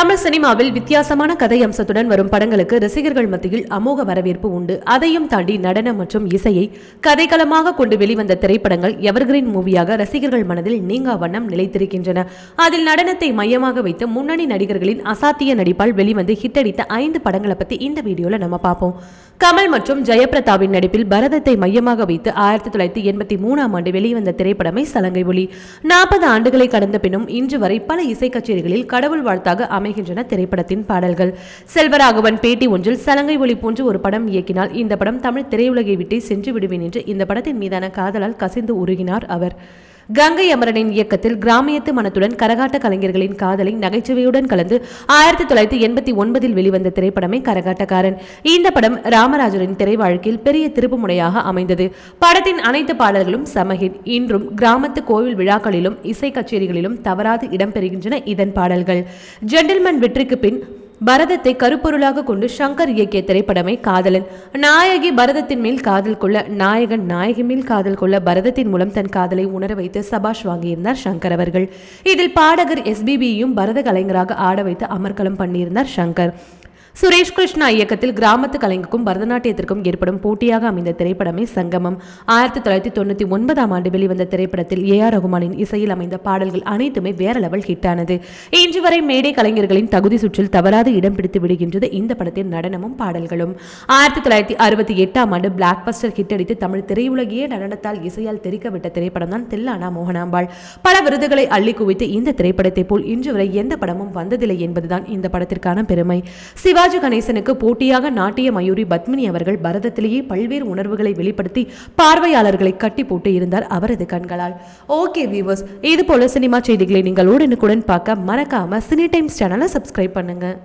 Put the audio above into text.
தமிழ் சினிமாவில் வித்தியாசமான கதை அம்சத்துடன் வரும் படங்களுக்கு ரசிகர்கள் மத்தியில் அமோக வரவேற்பு உண்டு. அதையும் தாண்டி நடனம் மற்றும் இசையை கதைக்களமாக கொண்டு வெளிவந்த திரைப்படங்கள் எவர்கிரீன் மூவியாக ரசிகர்கள் மனதில் நீங்கா வண்ணம் நிலைத்திருக்கின்றன. அதில் நடனத்தை மையமாக வைத்து முன்னணி நடிகர்களின் அசாத்திய நடிப்பால் வெளிவந்து ஹிட்டடித்த ஐந்து படங்களை பத்தி இந்த வீடியோல நம்ம பார்ப்போம். கமல் மற்றும் ஜெயபிரதாவின் நடிப்பில் பரதத்தை மையமாக வைத்து ஆயிரத்தி தொள்ளாயிரத்தி எண்பத்தி மூணாம் ஆண்டு வெளிவந்த திரைப்படமே சலங்கை ஒளி நாற்பது ஆண்டுகளை கடந்த பின்னும் இன்று வரை பல இசை கச்சேரிகளில் கடவுள் வாழ்த்தாக அமை அமைகின்றன திரைப்படத்தின் பாடல்கள். செல்வராகவன் பேட்டி ஒன்றில் சலங்கை ஒளி போன்று ஒரு படம் இயக்கினால் இந்த படம் தமிழ் திரையுலகை விட்டே சென்று விடுவேன் என்று இந்த படத்தின் மீதான காதலால் கசிந்து உருகினார் அவர். கங்கை அமரனின் இயக்கத்தில் கிராமியத்து மனத்துடன் கரகாட்ட கலைஞர்களின் காதலை நகைச்சுவையுடன் கலந்து ஆயிரத்தி தொள்ளாயிரத்தி எண்பத்தி ஒன்பதில் வெளிவந்த திரைப்படமே கரகாட்டக்காரன். இந்த படம் ராமராஜரின் திரை வாழ்க்கையில் பெரிய திருப்புமுனையாக அமைந்தது. படத்தின் அனைத்து பாடல்களும் சமஹிட் இன்றும் கிராமத்து கோவில் விழாக்களிலும் இசை கச்சேரிகளிலும் தவறாது இடம்பெறுகின்றன இதன் பாடல்கள். ஜென்டில்மேன் வெற்றிக்கு பின் பரதத்தை கருப்பொருளாக கொண்டு சங்கர் இயக்கிய திரைப்படமே காதலன். நாயகி பரதத்தின் மேல் காதல் கொள்ள நாயகன் நாயகி மேல் காதல் கொள்ள பரதத்தின் மூலம் தன் காதலை உணர வைத்து சபாஷ் வாங்கியிருந்தார் சங்கர் அவர்கள். இதில் பாடகர் எஸ்பிபியையும் பரத கலைஞராக ஆட வைத்து அமர்கலம் பண்ணியிருந்தார் சங்கர் சுரேஷ் கிருஷ்ணா இயக்கத்தில் கிராமத்து கலைஞருக்கும் பரதநாட்டியத்திற்கும் ஏற்படும் போட்டியாக அமைந்த திரைப்படமே சங்கமம். ஆயிரத்தி தொள்ளாயிரத்தி தொண்ணூற்றி ஒன்பதாம் ஆண்டு வெளிவந்த திரைப்படத்தில் ஏ ஆர் ரகுமானின் இசையில் அமைந்த பாடல்கள் அனைத்துமே வேற லெவல் ஹிட்டானது இன்று வரை மேடை கலைஞர்களின் தகுதி சுற்றில் தவறாது இடம் பிடித்து விடுகின்றது இந்த படத்தின் நடனமும் பாடல்களும். ஆயிரத்தி தொள்ளாயிரத்தி அறுபத்தி எட்டாம் ஆண்டு பிளாக் பஸ்டர் ஹிட் அடித்து தமிழ் திரையுலகையே நடனத்தால் இசையால் தெரிக்கவிட்ட திரைப்படம் தான் தில்லானா மோகனாம்பாள். பல விருதுகளை அள்ளி குவித்து இந்த திரைப்படத்தை போல் இன்று வரை எந்த படமும் வந்ததில்லை என்பதுதான் இந்த படத்திற்கான பெருமை. சிவ சிவாஜி கணேசனுக்கு போட்டியாக நாட்டிய மயூரி பத்மினி அவர்கள் பரதத்திலேயே பல்வேறு உணர்வுகளை வெளிப்படுத்தி பார்வையாளர்களை கட்டி போட்டு இருந்தார் அவரது கண்களால். ஓகே வியூவர்ஸ் இது போல சினிமா செய்திகளை நீங்கள் உடனுக்குடன் பார்க்க மறக்காம சினி டைம்ஸ் சேனலை சப்ஸ்கிரைப் பண்ணுங்க.